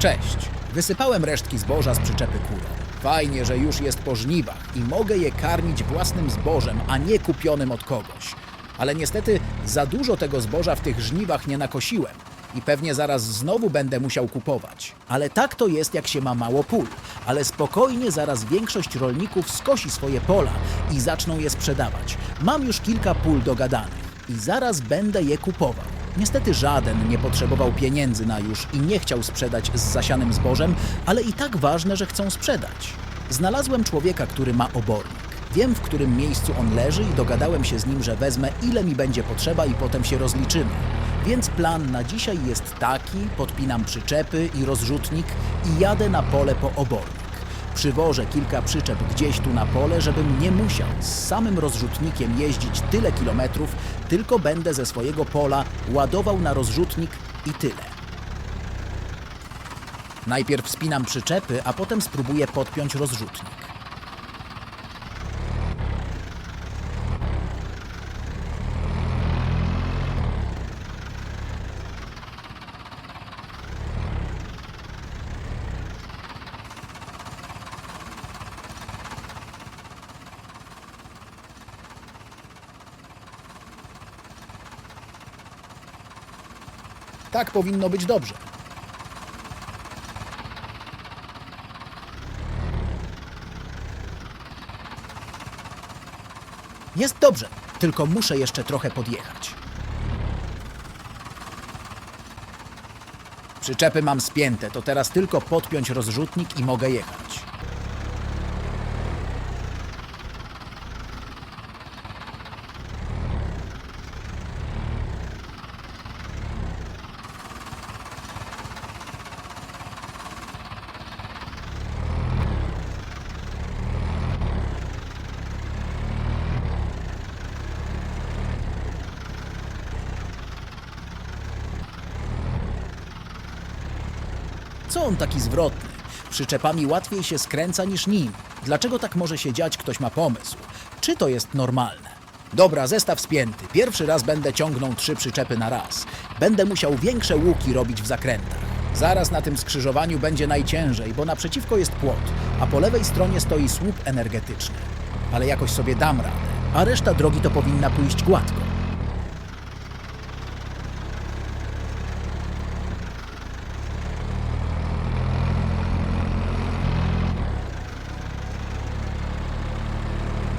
Cześć. Wysypałem resztki zboża z przyczepy kurą. Fajnie, że już jest po żniwach i mogę je karmić własnym zbożem, a nie kupionym od kogoś. Ale niestety za dużo tego zboża w tych żniwach nie nakosiłem i pewnie zaraz znowu będę musiał kupować. Ale tak to jest, jak się ma mało pól. Ale spokojnie zaraz większość rolników skosi swoje pola i zaczną je sprzedawać. Mam już kilka pól dogadanych i zaraz będę je kupował. Niestety żaden nie potrzebował pieniędzy na już i nie chciał sprzedać z zasianym zbożem, ale i tak ważne, że chcą sprzedać. Znalazłem człowieka, który ma obornik. Wiem, w którym miejscu on leży i dogadałem się z nim, że wezmę ile mi będzie potrzeba i potem się rozliczymy. Więc plan na dzisiaj jest taki: podpinam przyczepy i rozrzutnik i jadę na pole po obornik. Przywożę kilka przyczep gdzieś tu na pole, żebym nie musiał z samym rozrzutnikiem jeździć tyle kilometrów, tylko będę ze swojego pola ładował na rozrzutnik i tyle. Najpierw spinam przyczepy, a potem spróbuję podpiąć rozrzutnik. Tak powinno być dobrze. Jest dobrze, tylko muszę jeszcze trochę podjechać. Przyczepy mam spięte, to teraz tylko podpiąć rozrzutnik i mogę jechać. Co on taki zwrotny? Przyczepami łatwiej się skręca niż nim. Dlaczego tak może się dziać, ktoś ma pomysł? Czy to jest normalne? Dobra, zestaw spięty. Pierwszy raz będę ciągnął trzy przyczepy na raz. Będę musiał większe łuki robić w zakrętach. Zaraz na tym skrzyżowaniu będzie najciężej, bo naprzeciwko jest płot, a po lewej stronie stoi słup energetyczny. Ale jakoś sobie dam radę, a reszta drogi to powinna pójść gładko.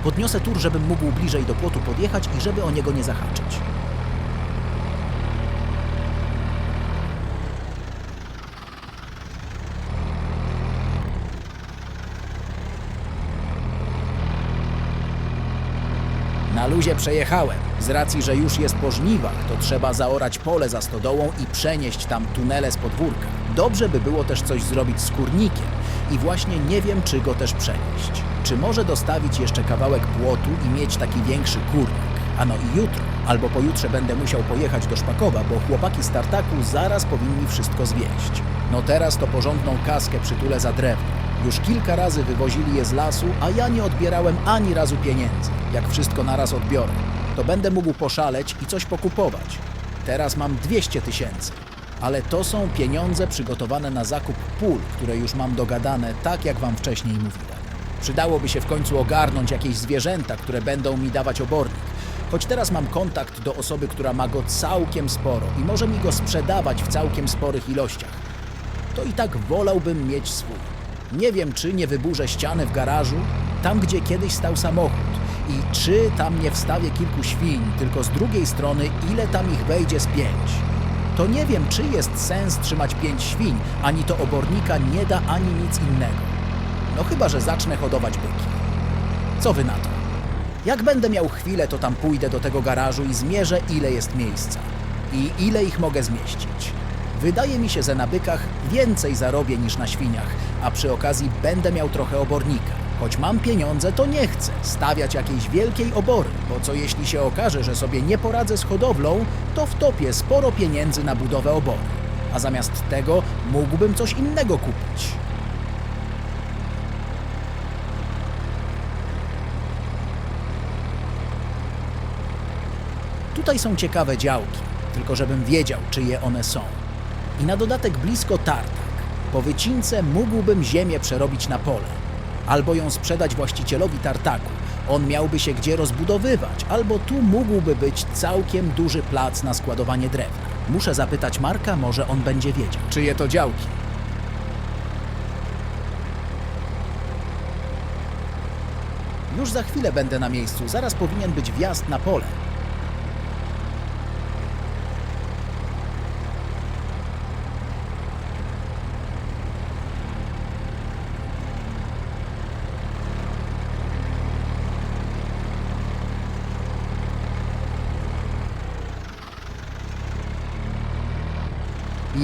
Podniosę tur, żebym mógł bliżej do płotu podjechać i żeby o niego nie zahaczyć. Na luzie przejechałem. Z racji, że już jest po żniwach, to trzeba zaorać pole za stodołą i przenieść tam tunele z podwórka. Dobrze by było też coś zrobić z kurnikiem i właśnie nie wiem, czy go też przenieść. Czy może dostawić jeszcze kawałek płotu i mieć taki większy kurnik? Ano i jutro, albo pojutrze będę musiał pojechać do Szpakowa, bo chłopaki z tartaku zaraz powinni wszystko zwieść. No teraz to porządną kaskę przytulę za drewno. Już kilka razy wywozili je z lasu, a ja nie odbierałem ani razu pieniędzy. Jak wszystko naraz odbiorę, to będę mógł poszaleć i coś pokupować. Teraz mam 200 tysięcy, ale to są pieniądze przygotowane na zakup pól, które już mam dogadane, tak jak wam wcześniej mówiłem. Przydałoby się w końcu ogarnąć jakieś zwierzęta, które będą mi dawać obornik. Choć teraz mam kontakt do osoby, która ma go całkiem sporo i może mi go sprzedawać w całkiem sporych ilościach to i tak wolałbym mieć swój. Nie wiem, czy nie wyburzę ściany w garażu, tam gdzie kiedyś stał samochód i czy tam nie wstawię kilku świń, tylko z drugiej strony ile tam ich wejdzie z pięć. To nie wiem, czy jest sens trzymać pięć świń, ani to obornika nie da ani nic innego. No chyba, że zacznę hodować byki. Co wy na to? Jak będę miał chwilę, to tam pójdę do tego garażu i zmierzę, ile jest miejsca i ile ich mogę zmieścić. Wydaje mi się, że na bykach więcej zarobię niż na świniach, a przy okazji będę miał trochę obornika. Choć mam pieniądze, to nie chcę stawiać jakiejś wielkiej obory, bo co jeśli się okaże, że sobie nie poradzę z hodowlą, to wtopię sporo pieniędzy na budowę obory. A zamiast tego mógłbym coś innego kupić. Tutaj są ciekawe działki, tylko żebym wiedział, czyje one są. I na dodatek blisko tartak. Po wycince mógłbym ziemię przerobić na pole, albo ją sprzedać właścicielowi tartaku. On miałby się gdzie rozbudowywać, albo tu mógłby być całkiem duży plac na składowanie drewna. Muszę zapytać Marka, może on będzie wiedział. Czyje to działki? Już za chwilę będę na miejscu, zaraz powinien być wjazd na pole.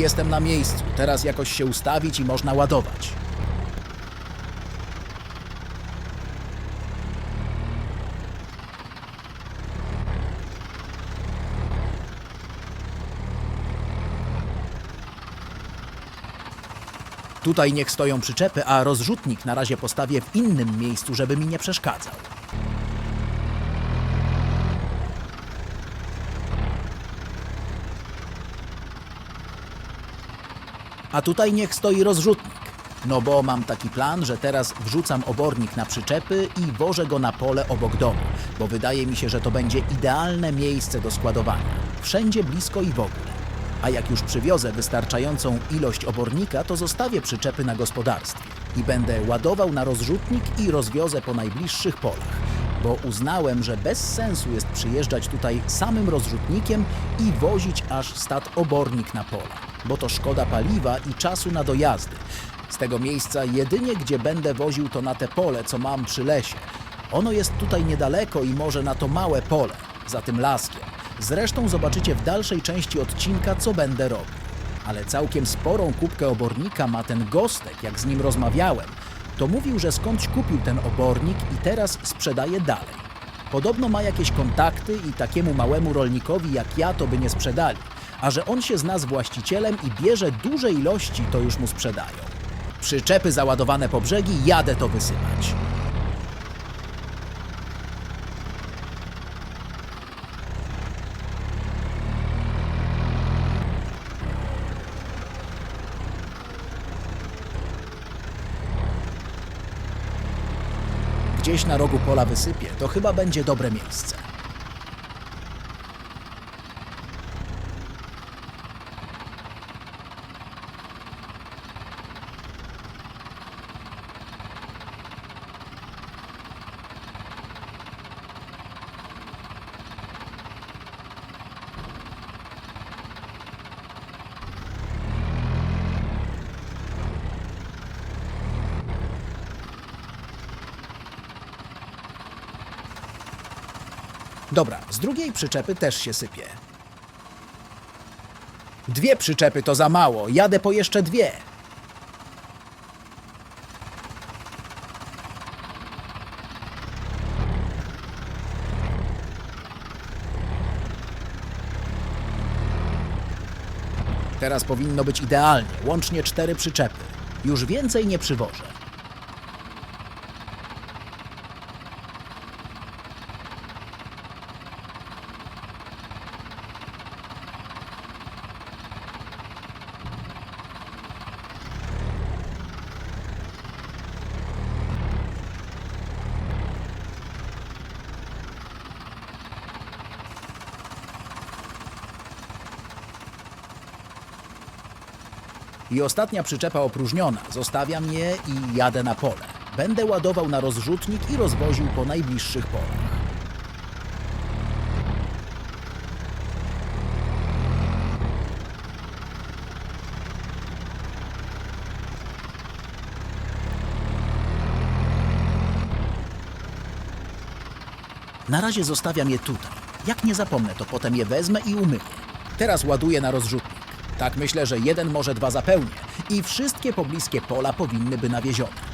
Jestem na miejscu, teraz jakoś się ustawić i można ładować. Tutaj niech stoją przyczepy, a rozrzutnik na razie postawię w innym miejscu, żeby mi nie przeszkadzał. A tutaj niech stoi rozrzutnik. No bo mam taki plan, że teraz wrzucam obornik na przyczepy i wożę go na pole obok domu, bo wydaje mi się, że to będzie idealne miejsce do składowania. Wszędzie blisko i w ogóle. A jak już przywiozę wystarczającą ilość obornika, to zostawię przyczepy na gospodarstwie i będę ładował na rozrzutnik i rozwiozę po najbliższych polach, bo uznałem, że bez sensu jest przyjeżdżać tutaj samym rozrzutnikiem i wozić aż stad obornik na pola, bo to szkoda paliwa i czasu na dojazdy. Z tego miejsca jedynie gdzie będę woził to na te pole, co mam przy lesie. Ono jest tutaj niedaleko i może na to małe pole, za tym laskiem. Zresztą zobaczycie w dalszej części odcinka, co będę robił. Ale całkiem sporą kubkę obornika ma ten gostek, jak z nim rozmawiałem. To mówił, że skądś kupił ten obornik i teraz sprzedaje dalej. Podobno ma jakieś kontakty i takiemu małemu rolnikowi jak ja to by nie sprzedali. A że on się zna z właścicielem i bierze duże ilości, to już mu sprzedają. Przyczepy załadowane po brzegi, jadę to wysypać. Gdzieś na rogu pola wysypię, to chyba będzie dobre miejsce. Dobra, z drugiej przyczepy też się sypie. Dwie przyczepy to za mało, jadę po jeszcze dwie. Teraz powinno być idealnie, łącznie cztery przyczepy. Już więcej nie przywożę. I ostatnia przyczepa opróżniona. Zostawiam je i jadę na pole. Będę ładował na rozrzutnik i rozwoził po najbliższych polach. Na razie zostawiam je tutaj. Jak nie zapomnę, to potem je wezmę i umyję. Teraz ładuję na rozrzutnik. Tak myślę, że jeden, może dwa zapełnię i wszystkie pobliskie pola powinny by nawiezione.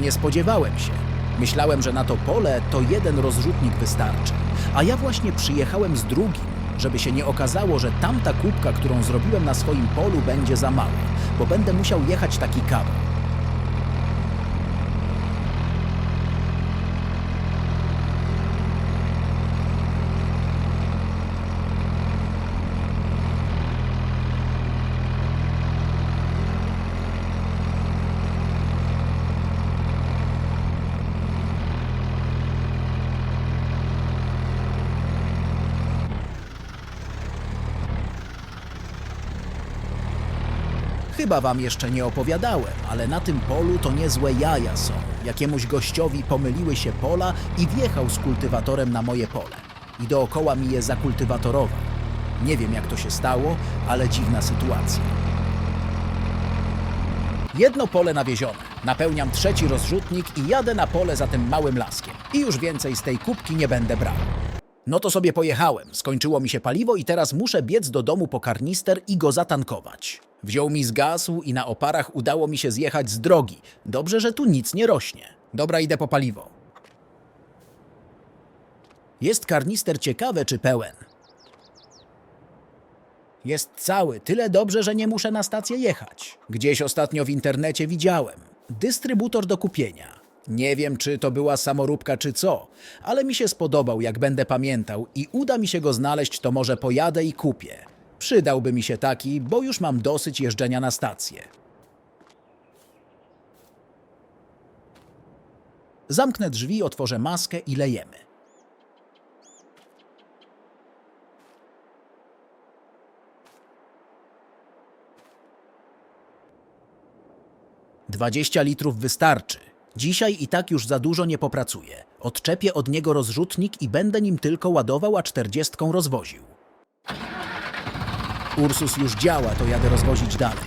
Nie spodziewałem się. Myślałem, że na to pole to jeden rozrzutnik wystarczy, a ja właśnie przyjechałem z drugim, żeby się nie okazało, że tamta kubka, którą zrobiłem na swoim polu, będzie za mała, bo będę musiał jechać taki kawał. Chyba wam jeszcze nie opowiadałem, ale na tym polu to niezłe jaja są. Jakiemuś gościowi pomyliły się pola i wjechał z kultywatorem na moje pole. I dookoła mi je zakultywatorował. Nie wiem jak to się stało, ale dziwna sytuacja. Jedno pole nawiezione. Napełniam trzeci rozrzutnik i jadę na pole za tym małym laskiem. I już więcej z tej kubki nie będę brał. No to sobie pojechałem. Skończyło mi się paliwo i teraz muszę biec do domu po karnister i go zatankować. Wziął mi zgasł i na oparach udało mi się zjechać z drogi. Dobrze, że tu nic nie rośnie. Dobra, idę po paliwo. Jest karnister ciekawe czy pełen? Jest cały, tyle dobrze, że nie muszę na stację jechać. Gdzieś ostatnio w internecie widziałem. Dystrybutor do kupienia. Nie wiem, czy to była samoróbka, czy co, ale mi się spodobał, jak będę pamiętał i uda mi się go znaleźć, to może pojadę i kupię. Przydałby mi się taki, bo już mam dosyć jeżdżenia na stację. Zamknę drzwi, otworzę maskę i lejemy. Dwadzieścia litrów wystarczy. Dzisiaj i tak już za dużo nie popracuję. Odczepię od niego rozrzutnik i będę nim tylko ładował, a czterdziestką rozwoził. Ursus już działa, to jadę rozwozić dalej.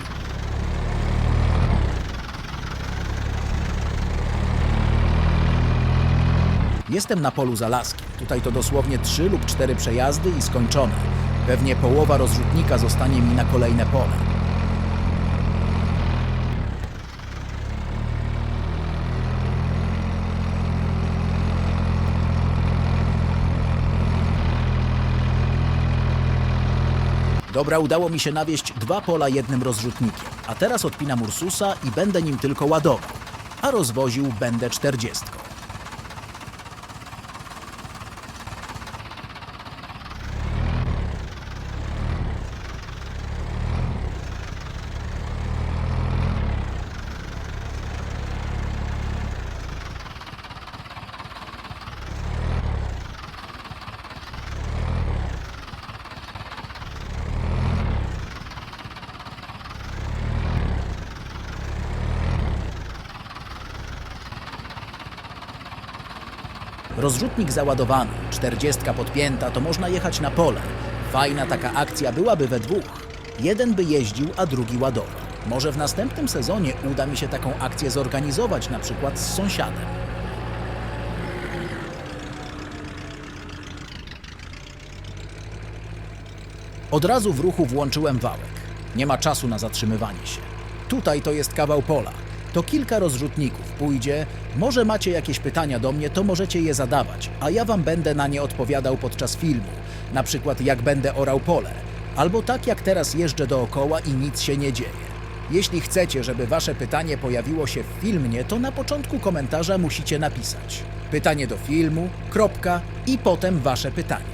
Jestem na polu za laskiem. Tutaj to dosłownie trzy lub cztery przejazdy i skończone. Pewnie połowa rozrzutnika zostanie mi na kolejne pole. Dobra, udało mi się nawieść dwa pola jednym rozrzutnikiem, a teraz odpinam Ursusa i będę nim tylko ładował, a rozwoził będę czterdziestką. Rozrzutnik załadowany, czterdziestka podpięta, to można jechać na pole. Fajna taka akcja byłaby we dwóch. Jeden by jeździł, a drugi ładował. Może w następnym sezonie uda mi się taką akcję zorganizować, na przykład z sąsiadem. Od razu w ruchu włączyłem wałek. Nie ma czasu na zatrzymywanie się. Tutaj to jest kawał pola. To kilka rozrzutników pójdzie. Może macie jakieś pytania do mnie, to możecie je zadawać, a ja wam będę na nie odpowiadał podczas filmu. Na przykład jak będę orał pole, albo tak jak teraz jeżdżę dookoła i nic się nie dzieje. Jeśli chcecie, żeby wasze pytanie pojawiło się w filmie, to na początku komentarza musicie napisać pytanie do filmu, kropka i potem wasze pytanie.